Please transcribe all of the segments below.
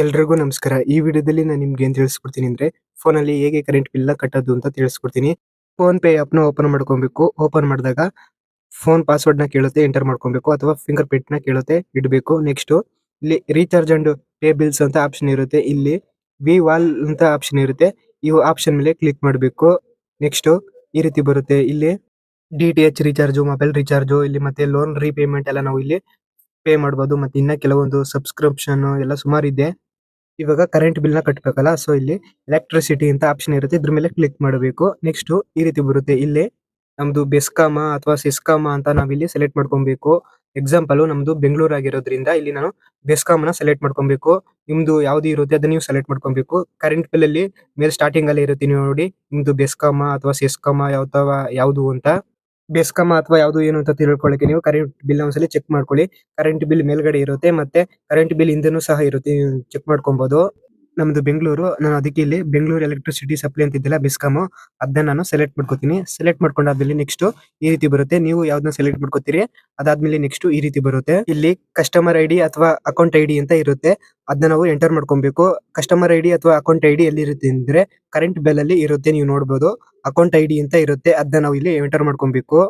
ಎಲ್ರಿಗೂ ನಮಸ್ಕಾರ. ಈ ವಿಡಿಯೋದಲ್ಲಿ ನಾನು ನಿಮ್ಗೆ ಏನ್ ತಿಳಿಸ್ಕೊಡ್ತೀನಿ ಅಂದ್ರೆ ಫೋನ್ ಅಲ್ಲಿ ಹೇಗೆ ಕರೆಂಟ್ ಬಿಲ್ ಕಟ್ಟೋದು ಅಂತ ತಿಳಿಸ್ಕೊಡ್ತೀನಿ. ಫೋನ್ ಪೇ ಆಪ್ನ ಓಪನ್ ಮಾಡ್ಕೊಬೇಕು. ಓಪನ್ ಮಾಡಿದಾಗ ಫೋನ್ ಪಾಸ್ವರ್ಡ್ನ ಕೇಳುತ್ತೆ ಎಂಟರ್ ಮಾಡ್ಕೊಬೇಕು. ಅಥವಾ ಫಿಂಗರ್ ಪ್ರಿಂಟ್ನ ಕೇಳುತ್ತೆ, ಇಡಬೇಕು. ನೆಕ್ಸ್ಟ್ ಇಲ್ಲಿ ರೀಚಾರ್ಜ್ ಅಂಡ್ ಪೇ ಬಿಲ್ಸ್ ಅಂತ ಆಪ್ಷನ್ ಇರುತ್ತೆ. ಇಲ್ಲಿ ವಿ ವಾಲ್ ಅಂತ ಆಪ್ಷನ್ ಇರುತ್ತೆ. ಈ ಆಪ್ಷನ್ ಮೇಲೆ ಕ್ಲಿಕ್ ಮಾಡಬೇಕು. ನೆಕ್ಸ್ಟ್ ಈ ರೀತಿ ಬರುತ್ತೆ. ಇಲ್ಲಿ D T H recharge mobile recharge ಇಲ್ಲಿ ಮತ್ತೆ ಲೋನ್ ರೀಪೇಮೆಂಟ್ ಎಲ್ಲ ನಾವು ಇಲ್ಲಿ ಪೇ ಮಾಡಬಹುದು ಮತ್ತೆ ಇನ್ನ ಕೆಲವೊಂದು ಸಬ್ಸ್ಕ್ರಿಪ್ಷನ್ ಎಲ್ಲ ಸುಮಾರು ಇದೆ. ಇವಾಗ ಕರೆಂಟ್ ಬಿಲ್ನ ಕಟ್ಟಬೇಕಲ್ಲ ಸೊ ಇಲ್ಲಿ ಎಲೆಕ್ಟ್ರಿಸಿಟಿ ಅಂತ ಆಪ್ಷನ್ ಇರುತ್ತೆ, ಇದ್ರ ಮೇಲೆ ಕ್ಲಿಕ್ ಮಾಡಬೇಕು. ನೆಕ್ಸ್ಟ್ ಈ ರೀತಿ ಬರುತ್ತೆ. ಇಲ್ಲಿ ನಮ್ದು ಬೆಸ್ಕಾಮ ಅಥವಾ ಸಿಸ್ಕಾಮ ಅಂತ ನಾವಿಲ್ಲಿ ಸೆಲೆಕ್ಟ್ ಮಾಡ್ಕೊಬೇಕು. ಎಕ್ಸಾಂಪಲ್ ನಮ್ದು ಬೆಂಗಳೂರು ಆಗಿರೋದ್ರಿಂದ ಇಲ್ಲಿ ನಾನು ಬೆಸ್ಕಾಮ್ನ ಸೆಲೆಕ್ಟ್ ಮಾಡ್ಕೊಬೇಕು. ನಿಮ್ದು ಯಾವ್ದು ಇರುತ್ತೆ ಅದನ್ನ ನೀವು ಸೆಲೆಕ್ಟ್ ಮಾಡ್ಕೊಬೇಕು. ಕರೆಂಟ್ ಬಿಲ್ ಅಲ್ಲಿ ಮೇಲೆ ಸ್ಟಾರ್ಟಿಂಗ್ ಅಲ್ಲಿ ಇರುತ್ತೆ ನೋಡಿ. ನಿಮ್ದು ಬೆಸ್ಕಾಮ ಅಥವಾ ಸಿಸ್ಕಾಮ ಯಾವ ಯಾವ್ದು ಅಂತ. ಬೆಸ್ಕಾಮ ಅಥವಾ ಯಾವ್ದು ಏನು ಅಂತ ತಿಳ್ಕೊಳ್ಳಿಕ್ಕೆ ನೀವು ಕರೆಂಟ್ ಬಿಲ್ ಒಂದ್ಸಲಿ ಚೆಕ್ ಮಾಡ್ಕೊಳ್ಳಿ. ಕರೆಂಟ್ ಬಿಲ್ ಮೇಲ್ಗಡೆ ಇರುತ್ತೆ ಮತ್ತೆ ಕರೆಂಟ್ ಬಿಲ್ ಹಿಂದೆನೂ ಸಹ ಇರುತ್ತೆ ಚೆಕ್ ಮಾಡ್ಕೊಬಹುದು ನಮ್ದು ಬೆಂಗಳೂರು, ನಾನು ಅದಕ್ಕೆ ಇಲ್ಲಿ ಬೆಂಗಳೂರು ಎಲೆಕ್ಟ್ರಿಸಿಟಿ ಸಪ್ಲೈ ಅಂತ ಬೆಸ್ಕಾಮ್ ಅದನ್ನ ನಾನು ಸೆಲೆಕ್ಟ್ ಮಾಡ್ಕೋತೀನಿ. ಸೆಲೆಕ್ಟ್ ಮಾಡ್ಕೊಂಡಾದ್ಮೇಲೆ ನೆಕ್ಸ್ಟ್ ಈ ರೀತಿ ಬರುತ್ತೆ. ನೀವು ಯಾವ್ದನ್ನ ಸೆಲೆಕ್ಟ್ ಮಾಡ್ಕೋತೀರಿ, ಅದಾದ್ಮೇಲೆ ನೆಕ್ಸ್ಟ್ ಈ ರೀತಿ ಬರುತ್ತೆ. ಇಲ್ಲಿ ಕಸ್ಟಮರ್ ಐಡಿ ಅಥವಾ ಅಕೌಂಟ್ ಐಡಿ ಅಂತ ಇರುತ್ತೆ. ಅದನ್ನ ನಾವು ಎಂಟರ್ ಮಾಡ್ಕೊಬೇಕು. ಕಸ್ಟಮರ್ ಐಡಿ ಅಥವಾ ಅಕೌಂಟ್ ಐಡಿ ಎಲ್ಲಿ ಇರುತ್ತೆ ಅಂದ್ರೆ ಕರೆಂಟ್ ಬಿಲ್ ಅಲ್ಲಿ ಇರುತ್ತೆ, ನೀವು ನೋಡಬಹುದು ಅಕೌಂಟ್ ಐಡಿ ಅಂತ ಇರುತ್ತೆ. ಅದನ್ನ ನಾವು ಇಲ್ಲಿ ಎಂಟರ್ ಮಾಡ್ಕೊಬೇಕು.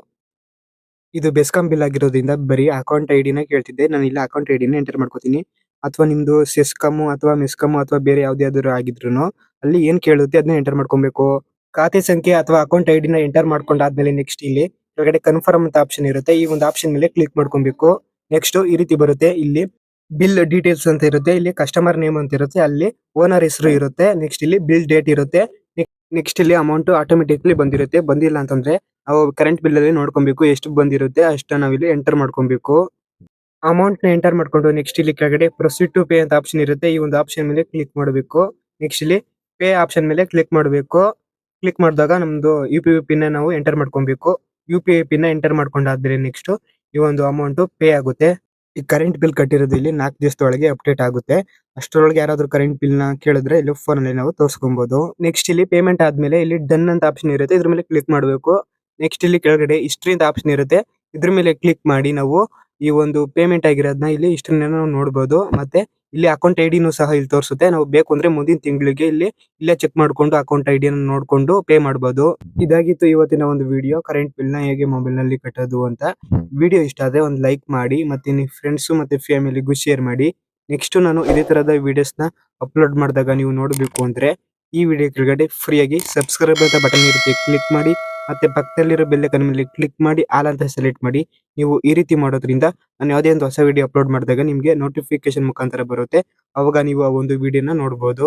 ಇದು ಬೆಸ್ಕಾಂ ಬಿಲ್ ಆಗಿರೋದ್ರಿಂದ ಬರೀ ಅಕೌಂಟ್ ಐಡಿನ ಕೇಳ್ತಿದ್ದೆ. ನಾನು ಇಲ್ಲಿ ಅಕೌಂಟ್ ಐಡಿನ ಎಂಟರ್ ಮಾಡ್ಕೋತೀನಿ. ಅಥವಾ ನಿಮ್ದು ಸಿಸ್ಕಮ್ ಅಥವಾ ಮಿಸ್ಕಮ್ ಅಥವಾ ಬೇರೆ ಯಾವ್ದೇ ಯಾವ್ದಾದ್ರು ಆಗಿದ್ರು ಅಲ್ಲಿ ಏನ್ ಕೇಳುತ್ತೆ ಅದನ್ನ ಎಂಟರ್ ಮಾಡ್ಕೊಬೇಕು. ಖಾತೆ ಸಂಖ್ಯೆ ಅಥವಾ ಅಕೌಂಟ್ ಐಡಿನ ಎಂಟರ್ ಮಾಡ್ಕೊಂಡಾದ್ಮೇಲೆ ನೆಕ್ಸ್ಟ್ ಇಲ್ಲಿ ಕೆಳಗಡೆ ಕನ್ಫರ್ಮ್ ಅಂತ ಆಪ್ಷನ್ ಇರುತ್ತೆ. ಈ ಒಂದು ಆಪ್ಷನ್ ಮೇಲೆ ಕ್ಲಿಕ್ ಮಾಡ್ಕೊಬೇಕು. ನೆಕ್ಸ್ಟ್ ಈ ರೀತಿ ಬರುತ್ತೆ. ಇಲ್ಲಿ ಬಿಲ್ ಡೀಟೇಲ್ಸ್ ಅಂತ ಇರುತ್ತೆ. ಇಲ್ಲಿ ಕಸ್ಟಮರ್ ನೇಮ್ ಅಂತ ಇರುತ್ತೆ. ಅಲ್ಲಿ ಓನರ್ ಹೆಸರು ಇರುತ್ತೆ. ನೆಕ್ಸ್ಟ್ ಇಲ್ಲಿ ಬಿಲ್ ಡೇಟ್ ಇರುತ್ತೆ. ನೆಕ್ಸ್ಟ್ ಇಲ್ಲಿ ಅಮೌಂಟ್ ಆಟೋಮೆಟಿಕ್ಲಿ ಬಂದಿರುತ್ತೆ. ಬಂದಿಲ್ಲ ಅಂತಂದ್ರೆ ನಾವು ಕರೆಂಟ್ ಬಿಲ್ ಅಲ್ಲಿ ನೋಡ್ಕೊಬೇಕು. ಎಷ್ಟು ಬಂದಿರುತ್ತೆ ಅಷ್ಟ ನಾವಿಲ್ಲಿ ಎಂಟರ್ ಮಾಡ್ಕೊಬೇಕು. ಅಮೌಂಟ್ನ ಎಂಟರ್ ಮಾಡ್ಕೊಂಡು ನೆಕ್ಸ್ಟ್ ಇಲ್ಲಿ ಕೆಳಗಡೆ ಪ್ರೊಸೀಡ್ ಟು ಪೇ ಅಂತ ಆಪ್ಷನ್ ಇರುತ್ತೆ. ಈ ಒಂದು ಆಪ್ಷನ್ ಮೇಲೆ ಕ್ಲಿಕ್ ಮಾಡಬೇಕು. ನೆಕ್ಸ್ಟ್ ಇಲ್ಲಿ ಪೇ ಆಪ್ಷನ್ ಮೇಲೆ ಕ್ಲಿಕ್ ಮಾಡಬೇಕು. ಕ್ಲಿಕ್ ಮಾಡಿದಾಗ ನಮ್ದು ಯು ಪಿ ಪಿನ್ ನಾವು ಎಂಟರ್ ಮಾಡ್ಕೊಬೇಕು. U P I pin enter ಮಾಡ್ಕೊಂಡಾದ್ರೆ next ಈ ಒಂದು ಅಮೌಂಟ್ ಪೇ ಆಗುತ್ತೆ. ಈ ಕರೆಂಟ್ ಬಿಲ್ ಕಟ್ಟಿರೋದು ಇಲ್ಲಿ ನಾಲ್ಕು ದಿವಸದೊಳಗೆ ಅಪ್ಡೇಟ್ ಆಗುತ್ತೆ. ಅಷ್ಟರೊಳಗೆ ಯಾರಾದ್ರೂ ಕರೆಂಟ್ ಬಿಲ್ನ ಕೇಳಿದ್ರೆ ಇಲ್ಲಿ ಫೋನ್ ಅಲ್ಲಿ ನಾವು ತೋರಿಸ್ಕೊಬಹುದು ನೆಕ್ಸ್ಟ್ ಇಲ್ಲಿ ಪೇಮೆಂಟ್ ಆದ್ಮೇಲೆ ಇಲ್ಲಿ ಡನ್ ಅಂತ ಆಪ್ಷನ್ ಇರುತ್ತೆ. ಇದ್ರ ಮೇಲೆ ಕ್ಲಿಕ್ ಮಾಡಬೇಕು. ನೆಕ್ಸ್ಟ್ ಇಲ್ಲಿ ಕೆಳಗಡೆ ಹಿಸ್ಟ್ರಿ ಅಂತ ಆಪ್ಷನ್ ಇರುತ್ತೆ. ಇದ್ರ ಮೇಲೆ ಕ್ಲಿಕ್ ಮಾಡಿ ನಾವು ಈ ಒಂದು ಪೇಮೆಂಟ್ ಆಗಿರೋದ್ನ ಇಲ್ಲಿ ಹಿಸ್ಟ್ರಿನ ನಾವು ನೋಡಬಹುದು ಮತ್ತೆ ಇಲ್ಲಿ ಅಕೌಂಟ್ ಐಡಿನೂ ಸಹ ಇಲ್ಲಿ ತೋರಿಸುತ್ತೆ. ನಾವು ಬೇಕು ಅಂದ್ರೆ ಮುಂದಿನ ತಿಂಗಳಿಗೆ ಇಲ್ಲಿ ಇಲ್ಲೇ ಚೆಕ್ ಮಾಡ್ಕೊಂಡು ಅಕೌಂಟ್ ಐಡಿ ನೋಡ್ಕೊಂಡು ಪೇ ಮಾಡಬಹುದು ಇದಾಗಿತ್ತು ಇವತ್ತಿನ ಒಂದು ವಿಡಿಯೋ ಕರೆಂಟ್ ಬಿಲ್ನ ಹೇಗೆ ಮೊಬೈಲ್ನಲ್ಲಿ ಕಟ್ಟೋದು ಅಂತ. ವಿಡಿಯೋ ಇಷ್ಟ ಆದ್ರೆ ಒಂದು ಲೈಕ್ ಮಾಡಿ, ಮತ್ತೆ ನಿಮ್ಮ ಫ್ರೆಂಡ್ಸ್ ಮತ್ತೆ ಫ್ಯಾಮಿಲಿಗೂ ಶೇರ್ ಮಾಡಿ. ನೆಕ್ಸ್ಟ್ ನಾನು ಇದೇ ತರದ ವಿಡಿಯೋಸ್ನ ಅಪ್ಲೋಡ್ ಮಾಡಿದಾಗ ನೀವು ನೋಡಬೇಕು ಅಂದ್ರೆ ಈ ವಿಡಿಯೋ ಕೆಳಗಡೆ ಫ್ರೀಯಾಗಿ ಸಬ್ಸ್ಕ್ರೈಬ್ ಅಂತ ಬಟನ್ ಇರುತ್ತೆ. ಕ್ಲಿಕ್ ಮಾಡಿ. ಮತ್ತೆ ಪಕ್ಕದಲ್ಲಿರೋ ಬೆಲ್ ಐಕಾನ್ ಮೇಲೆ ಕ್ಲಿಕ್ ಮಾಡಿ ಆಲ್ ಅಂತ ಸೆಲೆಕ್ಟ್ ಮಾಡಿ, ನೀವು ಈ ರೀತಿ ಮಾಡೋದ್ರಿಂದ ನಾನು ಯಾವುದೇ ಒಂದು ಹೊಸ ವಿಡಿಯೋ ಅಪ್ಲೋಡ್ ಮಾಡಿದಾಗ ನಿಮಗೆ ನೋಟಿಫಿಕೇಶನ್ ಮುಖಾಂತರ ಬರುತ್ತೆ. ಅವಾಗ ನೀವು ಆ ಒಂದು ವಿಡಿಯೋನ ನೋಡಬಹುದು